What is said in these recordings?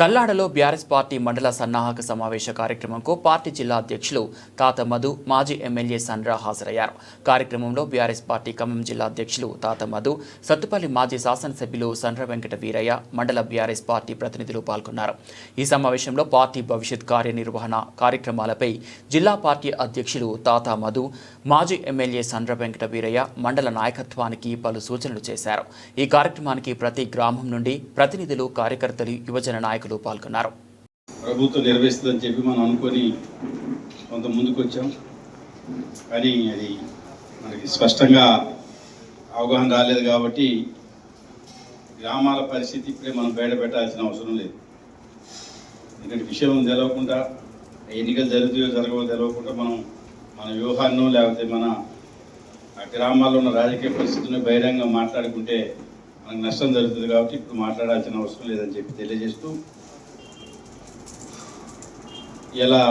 తల్లాడలో BRS party మండల సన్నాహక సమావేశ కార్యక్రమంకు పార్టీ జిల్లా అధ్యక్షులు తాత మధు మాజీ ఎమ్మెల్యే సండ్ర హాజరయ్యారు. కార్యక్రమంలో బీఆర్ఎస్ పార్టీ ఖమ్మం జిల్లా అధ్యక్షులు తాత మధు సత్తుపల్లి మాజీ శాసనసభ్యులు సండ్ర వెంకట వీరయ్య మండల బీఆర్ఎస్ పార్టీ ప్రతినిధులు పాల్గొన్నారు. ఈ సమావేశంలో పార్టీ భవిష్యత్ కార్యనిర్వహణ కార్యక్రమాలపై జిల్లా పార్టీ అధ్యక్షులు తాత మధు మాజీ ఎమ్మెల్యే సండ్ర వెంకట వీరయ్య మండల నాయకత్వానికి పలు సూచనలు చేశారు. ఈ కార్యక్రమానికి ప్రతి గ్రామం నుండి ప్రతినిధులు కార్యకర్తలు యువజన నాయకులు పాల్గొన్నారు. ప్రభుత్వం నిర్వహిస్తుందని చెప్పి మనం అనుకొని కొంత ముందుకు వచ్చాం కానీ అది మనకి స్పష్టంగా అవగాహన రాలేదు కాబట్టి గ్రామాల పరిస్థితి ఇప్పుడే మనం బయట పెట్టాల్సిన అవసరం లేదు. ఎందుకంటే విషయం తెలవకుండా ఎన్నికలు జరుగుతాయో జరగవో తెలవకుండా మనం మన వ్యూహాన్నో లేకపోతే మన గ్రామాల్లో ఉన్న రాజకీయ పరిస్థితులను బహిరంగంగా మాట్లాడుకుంటే మనకు నష్టం జరుగుతుంది కాబట్టి ఇప్పుడు మాట్లాడాల్సిన అవసరం లేదని చెప్పి తెలియజేస్తూ ఇలా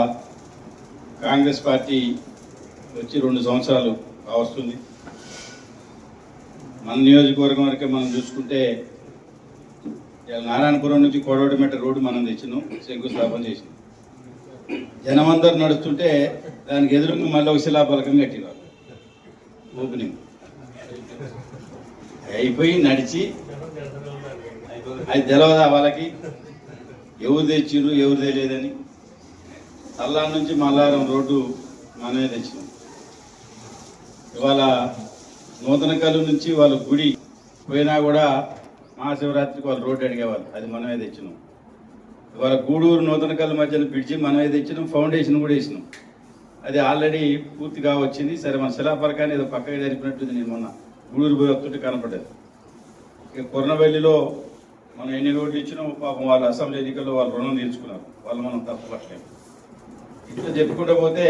కాంగ్రెస్ పార్టీ వచ్చి రెండు సంవత్సరాలు కావస్తుంది మన నియోజకవర్గం వరకే మనం చూసుకుంటే ఇలా నారాయణపురం నుంచి కోడవటిమెట్ట రోడ్డు మనం తెచ్చినాం శంకుస్థాపన చేసినాం. జనమందరూ నడుస్తుంటే దానికి ఎదురుగా మళ్ళీ ఒక శిలాఫలకం కట్టినారు. ఓపెనింగ్ అయిపోయి నడిచి అది తెలవదా వాళ్ళకి? ఎవరు తెచ్చిరు ఎవరు తెలియదని? తల్లాం నుంచి మల్లారం రోడ్డు మనమే తెచ్చినాం. ఇవాళ నూతన కళ్ళు నుంచి వాళ్ళ గుడి పోయినా కూడా మహాశివరాత్రికి వాళ్ళు రోడ్డు అడిగేవాళ్ళు. అది మనమే తెచ్చినాం. ఇవాళ గూడూరు నూతన కళ్ళు మధ్యన బ్రిడ్జి మనమే తెచ్చినాం ఫౌండేషన్ కూడా వేసినాం. అది ఆల్రెడీ పూర్తిగా వచ్చింది. సరే మన శిలాపరకాన్ని ఏదో పక్కకి జరిపినట్టుంది నేను మొన్న. గూడూరు పోయి వస్తుంటే కనపడేది ఇక కొర్నవెల్లిలో మనం ఎన్ని రోడ్లు ఇచ్చినా పాపం వాళ్ళ అసెంబ్లీ ఎన్నికల్లో వాళ్ళు రుణం తీర్చుకున్నారు. వాళ్ళు మనం తప్పు ఇట్లా చెప్పుకుంటూ పోతే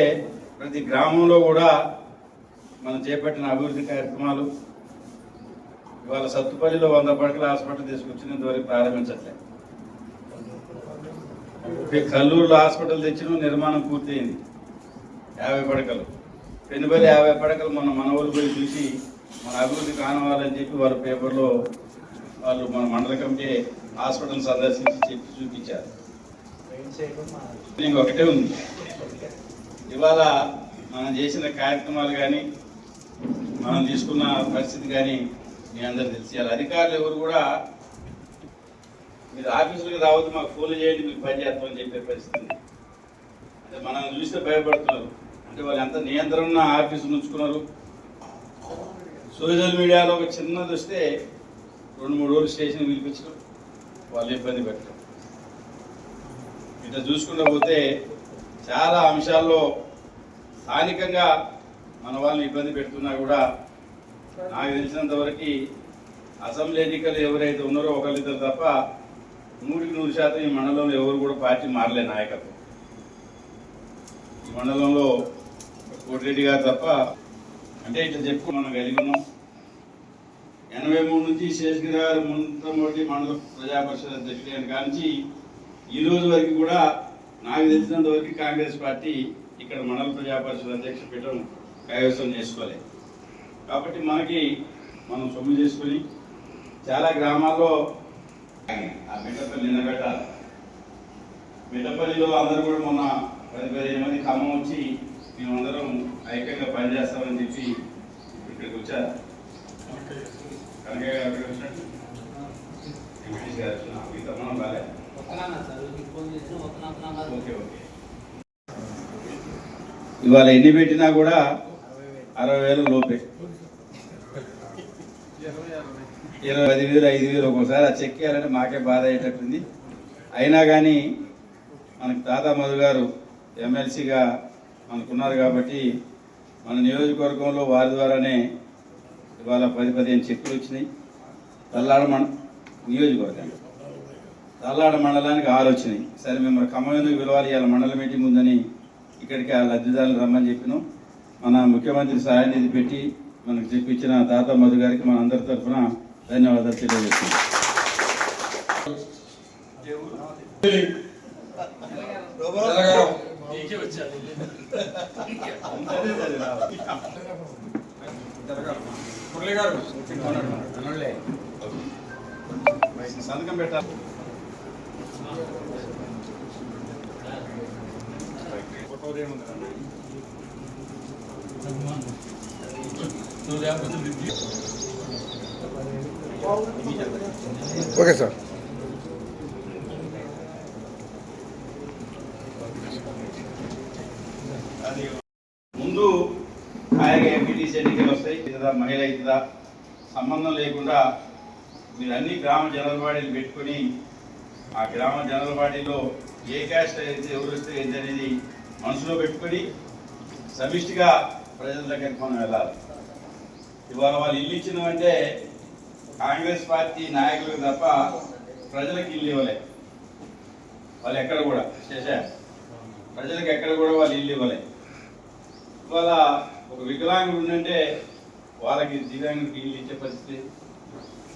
ప్రతి గ్రామంలో కూడా మనం చేపట్టిన అభివృద్ధి కార్యక్రమాలు ఇవాళ సత్తుపల్లిలో వంద పడకల హాస్పిటల్ తీసుకొచ్చినంత వరకు ప్రారంభించట్లేదు ఇక కల్లూరులో హాస్పిటల్ తెచ్చిన నిర్మాణం పూర్తయింది. యాభై పడకలు. పెనుబలి యాభై పడకలు మన మన ఊరు పోయి చూసి మన అభివృద్ధి కానవాలని చెప్పి వారు పేపర్లో వాళ్ళు మన మండల కమిటీ హాస్పిటల్ సందర్శించి చెప్పి చూపించారు. ఒకటే ఉంది. ఇవాళ మనం చేసిన కార్యక్రమాలు కానీ మనం తీసుకున్న పరిస్థితి కానీ మీ అందరు తెలిసేయాలి అధికారులు ఎవరు కూడా మీరు ఆఫీసులకు రావద్దు మాకు ఫోన్లు చేయండి మీకు పని చేస్తామని చెప్పే పరిస్థితి అంటే మనం చూస్తే భయపడుతున్నారు. అంటే వాళ్ళు ఎంత నియంత్రణ ఆఫీసు ఉంచుకున్నారు. సోషల్ మీడియాలో ఒక చిన్నది వస్తే రెండు మూడు రోజులు స్టేషన్ పిలిపించడం వాళ్ళు ఇబ్బంది పెట్టడం. ఇట్లా చూసుకుంటూ పోతే చాలా అంశాల్లో స్థానికంగా మన వాళ్ళని ఇబ్బంది పెడుతున్నా కూడా నాకు తెలిసినంత వరకు అసెంబ్లీ ఎన్నికలు ఎవరైతే ఉన్నారో ఒకరిద్దరు తప్ప నూటికి నూరు శాతం ఈ మండలంలో ఎవరు కూడా పార్టీ మారలే నాయకత్వం. ఈ మండలంలో కోటిరెడ్డి గారు తప్ప అంటే ఇట్లా చెప్పు మనం కలిగి ఉన్నాం. ఎనభై మూడు నుంచి శేషగిరి గారు మొట్టమొదటి మండల ప్రజా పరిషత్ అధ్యక్షుడు కానించి ఈ రోజు వరకు కూడా నాకు తెలిసినంత వరకు కాంగ్రెస్ పార్టీ ఇక్కడ మండల ప్రజా పరిషత్ అధ్యక్ష పీఠం కైవసం చేసుకోలేదు. కాబట్టి మనకి మనం సొమ్ము చేసుకొని చాలా గ్రామాల్లో ఆ మిట్టపల్లి నిలబెట్టాలి మిట్టపల్లిలో అందరూ కూడా మొన్న పది పదిహేను మంది ఖమ్మం వచ్చి మేమందరం ఐక్యంగా పనిచేస్తామని చెప్పి ఇక్కడికి వచ్చారు. కనకయ్య గారు వచ్చినట్టు? వెంకటేష్ గారు వచ్చిన? మిగతా మనం రాలే ఓకే ఓకే ఇవాళ ఎన్ని పెట్టినా కూడా అరవై వేలు లోపే. ఇరవై పది వేలు ఐదు వేలు ఒక్కోసారి ఆ చెక్ చేయాలంటే మాకే బాధ అయ్యేటట్టుంది. అయినా కానీ మనకు తాతా మధు గారు ఎమ్మెల్సీగా మనకున్నారు కాబట్టి మన నియోజకవర్గంలో వారి ద్వారానే ఇవాళ పది పదిహేను చెక్కులు వచ్చినాయి. తల్లాడ మండ నియోజకవర్గానికి. తల్లాడ మండలానికి ఆరు వచ్చినాయి. సరే మిమ్మల్ని ఖమ్మం ఎందుకు పిలవాలి? ఇవాళ మండల మీటింగ్ ఉందని ఇక్కడికి ఆ లబ్ధిదారులు రమ్మని చెప్పినాం. మన ముఖ్యమంత్రి సహాయ నిధి పెట్టి మనకు చెప్పించిన తాత మధు గారికి మన అందరి తరఫున ధన్యవాదాలు తెలియజేస్తున్నాం. సంతకం పెట్టాలి. Okay sir. ముందు అలాగే ఎంపీటీసీ ఎన్నికలు వస్తాయి. ఇదా మహిళ ఇదా సంబంధం లేకుండా మీరు అన్ని గ్రామ జనరల్ బాడీలు పెట్టుకొని ఆ గ్రామ జనరల్ బాడీలో ఏ క్యాస్ట్ అయితే ఎవరు వస్తే ఏంటి అనేది మనసులో పెట్టుకొని సమిష్టిగా ప్రజల దగ్గరికి మనం వెళ్ళాలి. ఇవాళ వాళ్ళు ఇల్లు ఇచ్చినామంటే కాంగ్రెస్ పార్టీ నాయకులకు తప్ప ప్రజలకు ఇల్లు ఇవ్వలే. వాళ్ళు ఎక్కడ కూడా చేశా? ప్రజలకు ఎక్కడ కూడా వాళ్ళు ఇల్లు ఇవ్వలే. ఇవాళ ఒక వికలాంగుడు ఉందంటే వాళ్ళకి దివ్యాంగుడికి ఇల్లు ఇచ్చే పరిస్థితి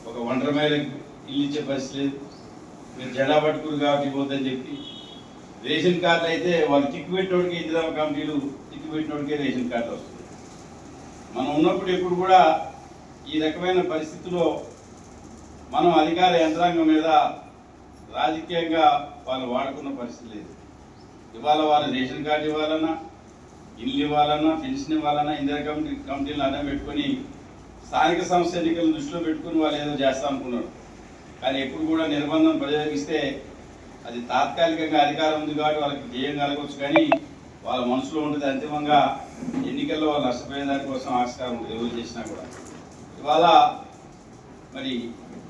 ఒక ఒంటరి మహిళకి ఇల్లు ఇచ్చే పరిస్థితి లేదు. మీరు జెండా పట్టుకురు కాబట్టి ఇవ్వద్దని చెప్పి రేషన్ కార్డులు అయితే వాళ్ళు చిక్కు పెట్టినోడికి ఇందిరా కమిటీలు చిక్కు పెట్టినోడికే రేషన్ కార్డు వస్తుంది మనం ఉన్నప్పుడు ఎప్పుడు కూడా ఈ రకమైన పరిస్థితిలో మనం అధికార యంత్రాంగం మీద రాజకీయంగా వాళ్ళు వాడుకున్న పరిస్థితి లేదు. ఇవాళ వాళ్ళు రేషన్ కార్డు ఇవ్వాలన్నా ఇల్లు ఇవ్వాలన్నా పెన్షన్ ఇవ్వాలన్నా ఇందిరా కమిటీ కమిటీలను అడ్డం పెట్టుకొని స్థానిక సంస్థ ఎన్నికలను దృష్టిలో పెట్టుకుని వాళ్ళు ఏదో చేస్తా అనుకున్నారు. కానీ ఎప్పుడు కూడా నిర్బంధం ప్రయోగిస్తే అది తాత్కాలికంగా అధికారం ఉంది కాబట్టి వాళ్ళకి ధ్యేయం కలగవచ్చు కానీ వాళ్ళ మనసులో ఉంటుంది అంతిమంగా ఎన్నికల్లో వాళ్ళు నష్టపోయే దానికోసం ఆస్కారం ఉంది ఎవరు చేసినా కూడా. ఇవాళ మరి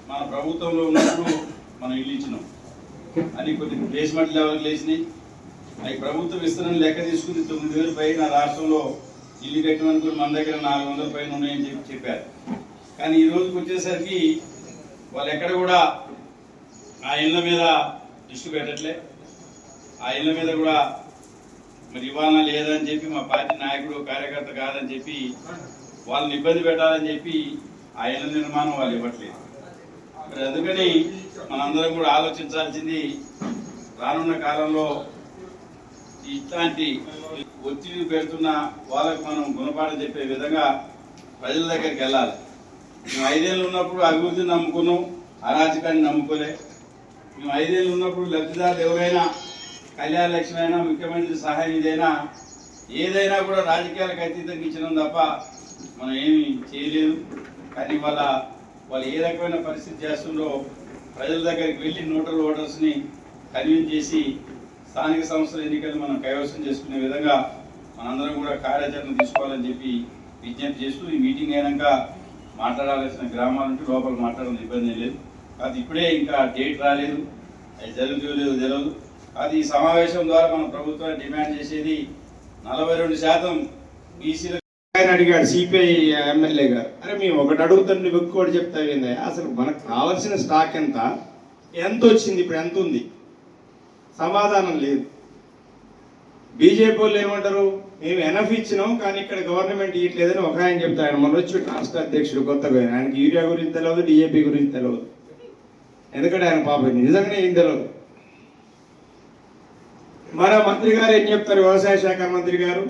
మన ప్రభుత్వంలో ఉన్నప్పుడు మనం ఇల్లు ఇచ్చినాం. అని కొన్ని ప్లేస్మెంట్ లెవెల్కి లేచినాయి. అవి ప్రభుత్వం విస్తరణ లెక్క తీసుకుని తొమ్మిది వేలు పైన రాష్ట్రంలో ఇల్లు కట్టమనుకుని మన దగ్గర నాలుగు వందల పైన ఉన్నాయని చెప్పి చెప్పారు. కానీ ఈ రోజుకి వచ్చేసరికి వాళ్ళు ఎక్కడ కూడా ఆ ఇళ్ళ మీద దృష్టి పెట్టట్లే. ఆ ఇళ్ళ మీద కూడా మరి ఇవ్వాలన్నా లేదని చెప్పి మా పార్టీ నాయకుడు కార్యకర్త కాదని చెప్పి వాళ్ళని ఇబ్బంది పెట్టాలని చెప్పి ఆ ఇళ్ళ నిర్మాణం వాళ్ళు ఇవ్వట్లేదు. మరి అందుకని మనందరం కూడా ఆలోచించాల్సింది రానున్న కాలంలో ఇట్లాంటి ఒత్తిడి పెడుతున్న వాళ్ళకు మనం గుణపాఠం చెప్పే విధంగా ప్రజల దగ్గరికి వెళ్ళాలి. మేము ఐదేళ్ళు ఉన్నప్పుడు అభివృద్ధిని నమ్ముకున్నాం అరాచకాన్ని నమ్ముకోలే. మేము ఐదేళ్ళు ఉన్నప్పుడు లబ్ధిదారులు ఎవరైనా కళ్యాణ లక్ష్మి అయినా ముఖ్యమంత్రి సహాయం ఇదైనా ఏదైనా కూడా రాజకీయాలకు అతీతంగా ఇచ్చినాం తప్ప మనం ఏమి చేయలేదు. కానీ వాళ్ళ వాళ్ళు ఏ రకమైన పరిస్థితి చేస్తుండో ప్రజల దగ్గరికి వెళ్ళి నోటల్ ఓటర్స్ని కన్విన్స్ చేసి స్థానిక సంస్థల ఎన్నికలు మనం కైవసం చేసుకునే విధంగా మనందరం కూడా కార్యాచరణ తీసుకోవాలని చెప్పి విజ్ఞప్తి చేస్తూ ఈ మీటింగ్ అయినాక మాట్లాడాల్సిన గ్రామాల లోపల మాట్లాడడం ఇబ్బంది లేదు. అది ఇప్పుడే ఇంకా డేట్ రాలేదు. అది జరుగుతుందో లేదో తెలియదు అది ఈ సమావేశం ద్వారా మన ప్రభుత్వాన్ని డిమాండ్ చేసేది నలభై రెండు శాతం బీసీల ఆయన అడిగాడు సిపిఐ ఎమ్మెల్యే గారు. అరే మేము ఒకటి అడుగుతాను నువ్వు ఇంకోటి చెప్తావేందా అసలు మనకు కావాల్సిన స్టాక్ ఎంత? ఎంత వచ్చింది? ఇప్పుడు ఎంత ఉంది? సమాధానం లేదు. బీజేపీ వాళ్ళు ఏమంటారు? మేము ఎనఫ్ ఇచ్చినాం కానీ ఇక్కడ గవర్నమెంట్ ఇవ్వట్లేదని ఒక ఆయన చెప్తారు ఆయన మన వచ్చి రాష్ట్ర అధ్యక్షుడు కొత్తగా ఆయన. ఆయనకి యూరియా గురించి తెలియదు డిఏపి గురించి తెలియదు ఎందుకంటే ఆయన పాపం నిజంగానే ఏం తెలియదు మన మంత్రి గారు ఏం చెప్తారు? వ్యవసాయ శాఖ మంత్రి గారు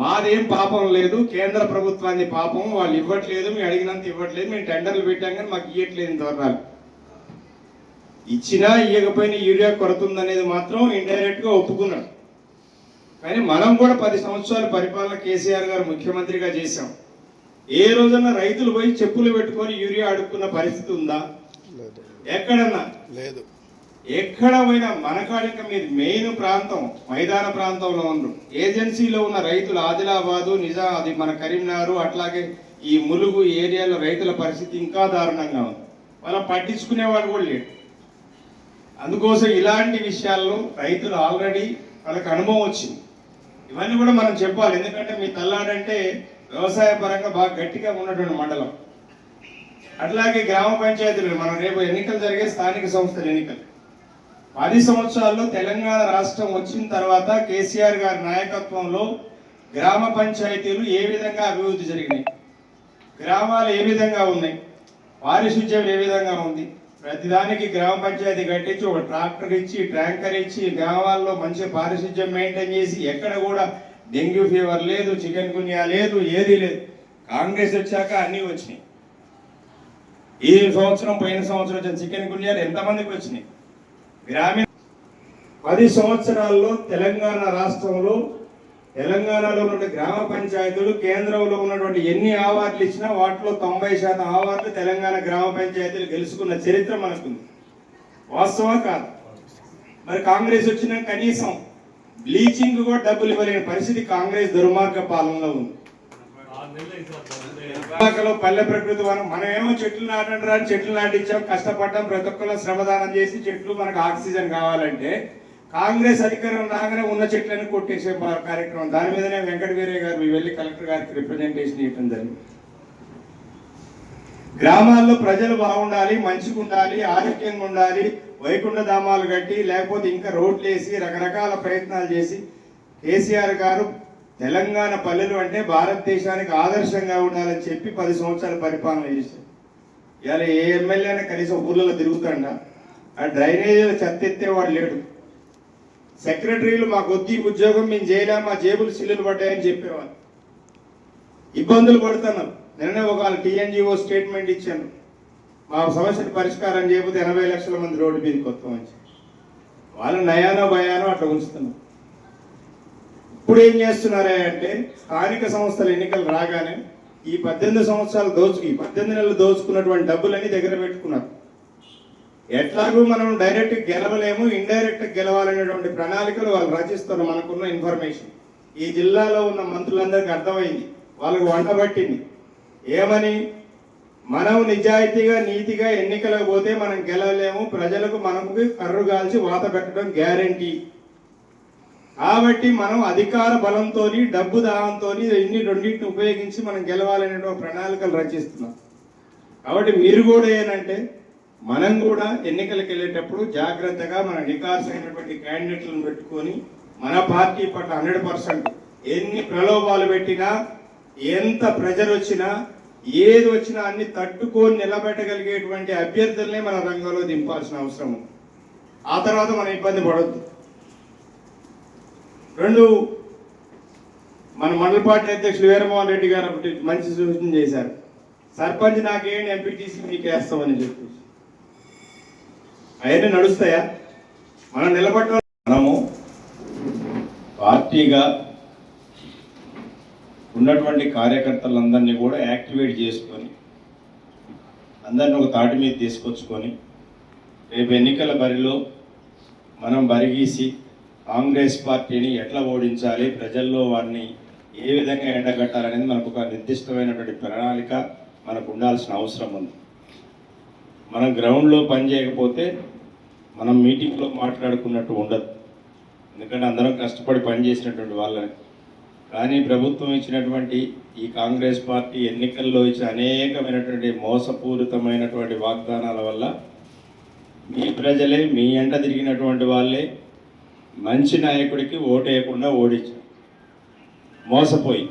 మాదేం పాపం లేదు కేంద్ర ప్రభుత్వాన్ని పాపం వాళ్ళు ఇవ్వట్లేదు మేము అడిగినంత ఇవ్వట్లేదు మేము టెండర్లు పెట్టాం కానీ మాకు ఇవ్వట్లేదు ఇంతవరకు ఇచ్చినా ఇవ్వకపోయినా యూరియా కొరత ఉందనేది మాత్రం ఇండైరెక్ట్గా ఒప్పుకున్నాడు. కానీ మనం కూడా పది సంవత్సరాల పరిపాలన కేసీఆర్ గారు ముఖ్యమంత్రిగా చేశాం. ఏ రోజున రైతులు పోయి చెప్పులు పెట్టుకొని యూరియా అడుక్కున్న పరిస్థితి ఉందా? ఎక్కడన్నా? లేదు. ఎక్కడ పోయినా మనకాడిక మీరు మెయిన్ ప్రాంతం మైదాన ప్రాంతంలో ఉన్నారు ఏజెన్సీలో ఉన్న రైతులు ఆదిలాబాదు నిజా అది మన కరీంనగర్ అట్లాగే ఈ ములుగు ఏరియాలో రైతుల పరిస్థితి ఇంకా దారుణంగా ఉంది. వాళ్ళ పట్టించుకునేవాడు కూడా లేడు అందుకోసం ఇలాంటి విషయాల్లో రైతులు ఆల్రెడీ వాళ్ళకి అనుభవం వచ్చింది. ఇవన్నీ కూడా మనం చెప్పాలి. ఎందుకంటే మీ తల్లాడంటే వ్యవసాయ పరంగా బాగా గట్టిగా ఉన్నటువంటి మండలం. అట్లాగే గ్రామ పంచాయతీలు. మనం రేపు ఎన్నికలు జరిగే స్థానిక సంస్థల ఎన్నికలు. పది సంవత్సరాల్లో తెలంగాణ రాష్ట్రం వచ్చిన తర్వాత కేసీఆర్ గారి నాయకత్వంలో గ్రామ పంచాయతీలు ఏ విధంగా అభివృద్ధి జరిగినాయి? గ్రామాలు ఏ విధంగా ఉన్నాయి? పారిశుధ్యం ఏ విధంగా ఉంది? ప్రతిదానికి గ్రామ పంచాయతీ కట్టించి ఒక ట్రాక్టర్ ఇచ్చి ట్యాంకర్ ఇచ్చి గ్రామాల్లో మంచి పారిశుధ్యం మెయింటైన్ చేసి ఎక్కడ కూడా డెంగ్యూ ఫీవర్ లేదు చికెన్ గున్యా లేదు ఏదీ లేదు. కాంగ్రెస్ వచ్చాక అన్నీ వచ్చినాయి. ఈ సంవత్సరం పోయిన సంవత్సరం వచ్చిన చికెన్ గున్యాలు ఎంతమందికి వచ్చినాయి? గ్రామీణ పది సంవత్సరాల్లో తెలంగాణ రాష్ట్రంలో తెలంగాణలో ఉన్న గ్రామ పంచాయతీలు కేంద్రంలో ఉన్నటువంటి ఎన్ని అవార్డులు ఇచ్చినా వాటిలో తొంభై శాతం అవార్డులు తెలంగాణ గ్రామ పంచాయతీలు గెలుచుకున్న చరిత్ర మనకుంది. వాస్తవం కాదు. మరి కాంగ్రెస్ వచ్చిన కనీసం బ్లీచింగ్ కూడా డబ్బులు ఇవ్వలేని పరిస్థితి కాంగ్రెస్ దుర్మార్గ పాలనలో ఉంది. పల్లె ప్రకృతి వనం మనమేమో చెట్లు నాటండి రాని చెట్లు నాటించాం కష్టపడ్డాం ప్రతి ఒక్కరు శ్రమదానం చేసి చెట్లు మనకు ఆక్సిజన్ కావాలంటే కాంగ్రెస్ అధికారం రాగానే ఉన్న చెట్లను కొట్టేసే కార్యక్రమం. దాని మీదనే వెంకట వీరయ్య గారు వెళ్ళి కలెక్టర్ గారికి రిప్రజెంటేషన్ ఇవ్వడం జరిగింది. గ్రామాల్లో ప్రజలు బాగుండాలి మంచిగా ఉండాలి ఆరోగ్యంగా ఉండాలి వైకుంఠ ధామాలు కట్టి లేకపోతే ఇంకా రోడ్లు వేసి రకరకాల ప్రయత్నాలు చేసి కేసీఆర్ గారు తెలంగాణ పల్లెలు అంటే భారతదేశానికి ఆదర్శంగా ఉండాలని చెప్పి పది సంవత్సరాల పరిపాలన చేశారు. ఇవాళ ఏ ఎమ్మెల్యే అయినా కనీసం ఊర్లలో తిరుగుతాడా? ఆ డ్రైనేజీలో చెత్త ఎత్తేవాడు లేడు. సెక్రటరీలు మాకు వద్దు ఉద్యోగం మేము చేయలేము మా జేబులు సిల్లులు పడ్డాయని చెప్పేవాళ్ళు. ఇబ్బందులు పడుతున్నాం నిన్నే ఒక టీఎన్జిఓ స్టేట్మెంట్ ఇచ్చాను. మా సమస్యను పరిష్కారం చేయకపోతే ఎనభై లక్షల మంది రోడ్డు మీదకి వస్తామని వాళ్ళు నయానో భయానో అట్లా ఉంచుతున్నాం ఇప్పుడు ఏం చేస్తున్నారే అంటే స్థానిక సంస్థల ఎన్నికలు రాగానే ఈ పద్దెనిమిది సంవత్సరాలు దోచుకు ఈ పద్దెనిమిది నెలలు దోచుకున్నటువంటి డబ్బులన్నీ దగ్గర పెట్టుకున్నారు. ఎట్లాగూ మనం డైరెక్ట్ గెలవలేము ఇండైరెక్ట్ గెలవాలనేటువంటి ప్రణాళికలు వాళ్ళు రచిస్తారు మనకున్న ఇన్ఫర్మేషన్ ఈ జిల్లాలో ఉన్న మంత్రులందరికీ అర్థమైంది. వాళ్ళకు వంట పట్టింది. ఏమని? మనం నిజాయితీగా నీతిగా ఎన్నికలకు పోతే మనం గెలవలేము. ప్రజలకు మనకు కర్రు కాల్చి వాత పెట్టడం గ్యారంటీ కాబట్టి మనం అధికార బలంతో డబ్బు దాహంతో ఇన్ని రెండింటిని ఉపయోగించి మనం గెలవాలనే ప్రణాళికలు రచిస్తున్నాం. కాబట్టి మీరు కూడా ఏంటంటే మనం కూడా ఎన్నికలకు వెళ్ళేటప్పుడు జాగ్రత్తగా మన నికార్సైనటువంటి క్యాండిడేట్లను పెట్టుకొని మన పార్టీ పట్ల హండ్రెడ్ పర్సెంట్ ఎన్ని ప్రలోభాలు పెట్టినా ఎంత ప్రెజర్ వచ్చినా ఏది వచ్చినా అన్ని తట్టుకొని నిలబెట్టగలిగేటువంటి అభ్యర్థులనే మన రంగంలో దింపాల్సిన అవసరం ఆ తర్వాత మనం ఇబ్బంది పడద్దు. రెండు మన మండల పార్టీ అధ్యక్షులు వీరమోహన్ రెడ్డి గారు ఒకటి మంచి సూచన చేశారు. సర్పంచ్ నాకేం ఎంపీటీసీ మీకు వేస్తామని చెప్పేసి. అవన్నీ నడుస్తాయా? మనం నిలబట్ట మనము పార్టీగా ఉన్నటువంటి కార్యకర్తలందరినీ కూడా యాక్టివేట్ చేసుకొని అందరిని ఒక తాటి మీద తీసుకొచ్చుకొని రేపు ఎన్నికల బరిలో మనం బరిగీసి కాంగ్రెస్ పార్టీని ఎట్లా ఓడించాలి ప్రజల్లో వారిని ఏ విధంగా ఎండగట్టాలనేది మనకు ఒక నిర్దిష్టమైనటువంటి ప్రణాళిక మనకు ఉండాల్సిన అవసరం ఉంది. మనం గ్రౌండ్లో పని చేయకపోతే మనం మీటింగ్లో మాట్లాడుకున్నట్టు ఉండదు. ఎందుకంటే అందరం కష్టపడి పనిచేసినటువంటి వాళ్ళని కానీ ప్రభుత్వం ఇచ్చినటువంటి ఈ కాంగ్రెస్ పార్టీ ఎన్నికల్లో ఇచ్చిన అనేకమైనటువంటి మోసపూరితమైనటువంటి వాగ్దానాల వల్ల మీ ప్రజలే మీ ఎంట తిరిగినటువంటి వాళ్ళే మంచి నాయకుడికి ఓటేయకుండా ఓడించారు. మోసపోయి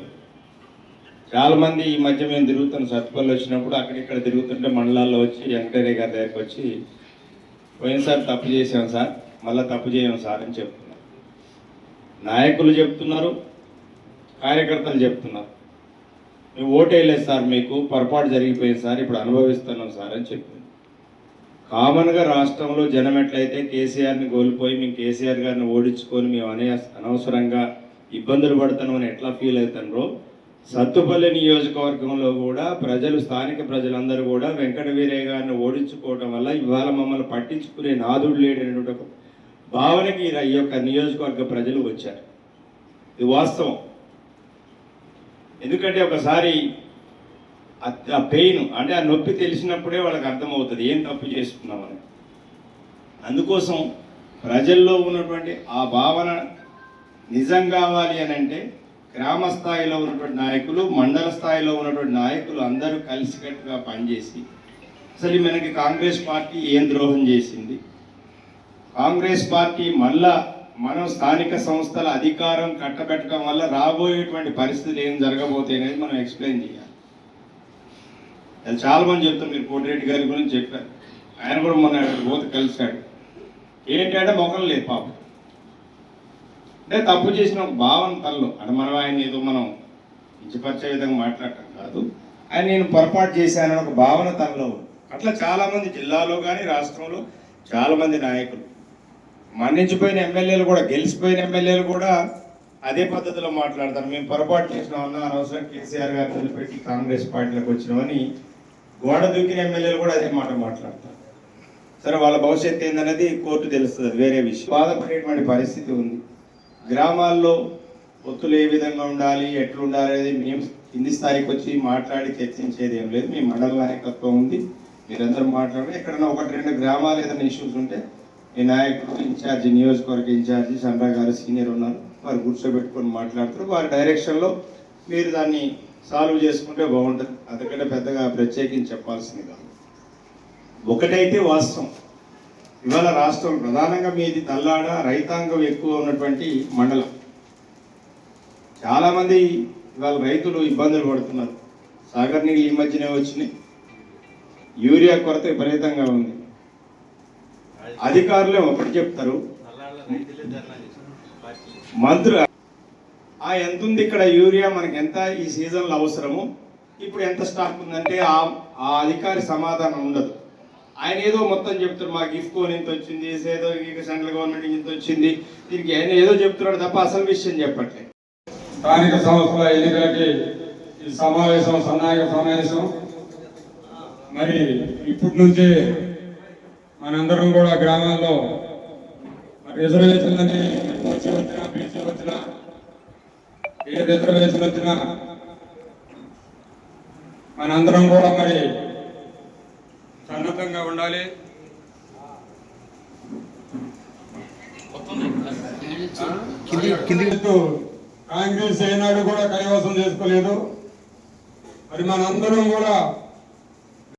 చాలామంది ఈ మధ్య మేము తిరుగుతున్న సత్పల్లి వచ్చినప్పుడు అక్కడిక్కడ తిరుగుతుంటే మండలాల్లో వచ్చి వెంకటయ్య గారి దగ్గరికి వచ్చి పోయినసారి తప్పు చేసాం సార్ మళ్ళీ తప్పు చేయం సార్ అని చెప్తున్నారు. నాయకులు చెప్తున్నారు కార్యకర్తలు చెప్తున్నారు. మేము ఓటేయలేదు సార్ మీకు పొరపాటు జరిగిపోయింది సార్ ఇప్పుడు అనుభవిస్తున్నాం సార్ అని చెప్పింది. కామన్గా రాష్ట్రంలో జనం ఎట్లయితే కేసీఆర్ని కోల్పోయి మేము కేసీఆర్ గారిని ఓడించుకొని మేము అనే అనవసరంగా ఇబ్బందులు పడుతున్నామని ఎట్లా ఫీల్ అవుతున్నారో సత్తుపల్లి నియోజకవర్గంలో కూడా ప్రజలు స్థానిక ప్రజలందరూ కూడా వెంకట వీరయ్య గారిని ఓడించుకోవడం వల్ల ఇవాళ మమ్మల్ని పట్టించుకునే నాదుడు లేడనేటువంటి ఒక భావనకి ఈ యొక్క నియోజకవర్గ ప్రజలు వచ్చారు. ఇది వాస్తవం. ఎందుకంటే ఒకసారి ఆ పెయిన్ అంటే ఆ నొప్పి తెలిసినప్పుడే వాళ్ళకి అర్థమవుతుంది ఏం తప్పు చేసుకున్నామని. అందుకోసం ప్రజల్లో ఉన్నటువంటి ఆ భావన నిజం కావాలి అని అంటే గ్రామ స్థాయిలో ఉన్నటువంటి నాయకులు మండల స్థాయిలో ఉన్నటువంటి నాయకులు అందరూ కలిసికట్టుగా పనిచేసి అసలు మనకి కాంగ్రెస్ పార్టీ ఏం ద్రోహం చేసింది? కాంగ్రెస్ పార్టీ మళ్ళా మనం స్థానిక సంస్థల అధికారం కట్టబెట్టడం వల్ల రాబోయేటువంటి పరిస్థితులు ఏం జరగబోతాయి అనేది మనం ఎక్స్ప్లెయిన్ చేయాలి. అది చాలా మంది చెప్తారు మీరు కోటిరెడ్డి గారి గురించి చెప్పారు. ఆయన కూడా మొన్న అక్కడికి పోతే కలిశాడు. ఏంటంటే మొఖం లేదు పాపం. అంటే తప్పు చేసిన ఒక భావన తనలో అంటే మనం ఆయన ఏదో మనం ఇచ్చిపరిచే విధంగా మాట్లాడటం కాదు. ఆయన నేను పొరపాటు చేశానని ఒక భావన తనలో అట్లా చాలామంది జిల్లాలో కానీ రాష్ట్రంలో చాలామంది నాయకులు మన్నించిపోయిన ఎమ్మెల్యేలు కూడా గెలిచిపోయిన ఎమ్మెల్యేలు కూడా అదే పద్ధతిలో మాట్లాడతారు. మేము పొరపాటు చేసినామన్నా అనవసరం కేసీఆర్ గారు వదిలిపెట్టి కాంగ్రెస్ పార్టీలోకి వచ్చినామని గోడ దూకిన ఎమ్మెల్యేలు కూడా అదే మాట మాట్లాడతారు. సరే వాళ్ళ భవిష్యత్తు ఏందనేది కోర్టు తెలుస్తుంది వేరే విషయం. బాధపడేటువంటి పరిస్థితి ఉంది. గ్రామాల్లో ఒత్తులు ఏ విధంగా ఉండాలి ఎట్లుండాలి అనేది మేము కింది స్థాయికి వచ్చి మాట్లాడి చర్చించేది ఏం లేదు. మీ మండల నాయకత్వం ఉంది. మీరందరూ మాట్లాడి ఎక్కడైనా ఒకటి రెండు గ్రామాలు ఏదైనా ఇష్యూస్ ఉంటే మీ నాయకుడు ఇన్ఛార్జి నియోజకవర్గ ఇన్ఛార్జి చంద్ర గారు సీనియర్ ఉన్నారు. వారు కూర్చోబెట్టుకొని మాట్లాడుతారు. వారి డైరెక్షన్లో మీరు దాన్ని సాల్వ్ చేసుకుంటే బాగుంటుంది. అందుకంటే పెద్దగా ప్రత్యేకించి చెప్పాల్సింది కాదు. ఒకటైతే వాస్తవం. ఇవాళ రాష్ట్రం ప్రధానంగా మీది తల్లాడ రైతాంగం ఎక్కువ ఉన్నటువంటి మండలం. చాలామంది ఇవాళ రైతులు ఇబ్బందులు పడుతున్నారు. సాగర్ నీళ్ళు ఈ మధ్యనే వచ్చినాయి. యూరియా కొరత విపరీతంగా ఉంది. అధికారులు ఒకటి చెప్తారు. మంత్రులు ఆ ఎంత ఉంది ఇక్కడ యూరియా మనకి ఎంత ఈ సీజన్లో అవసరము ఇప్పుడు ఎంత స్టాక్ ఉందంటే ఆ ఆ అధికారి సమాధానం ఉండదు. ఆయన ఏదో మొత్తం చెప్తారు మాకు గిఫ్ట్ ఇంత వచ్చింది ఏదో ఇక సెంట్రల్ గవర్నమెంట్ ఇంత వచ్చింది దీనికి ఆయన ఏదో చెప్తున్నాడు తప్ప అసలు విషయం చెప్పట్లేదు. స్థానిక సంస్థల ఎన్నికలకి ఈ సమావేశం సన్నాయక సమావేశం. మరి ఇప్పటి నుంచే మనందరం కూడా గ్రామాల్లో మరి రిజర్వేషన్లని వచ్చి వచ్చినా బీసీ వచ్చినా ఏ రిజర్వేషన్ వచ్చినా మనందరం కూడా మరి సన్నద్ధంగా ఉండాలి. కాంగ్రెస్ ఏనాడు కూడా కైవసం చేసుకోలేదు. మరి మనందరం కూడా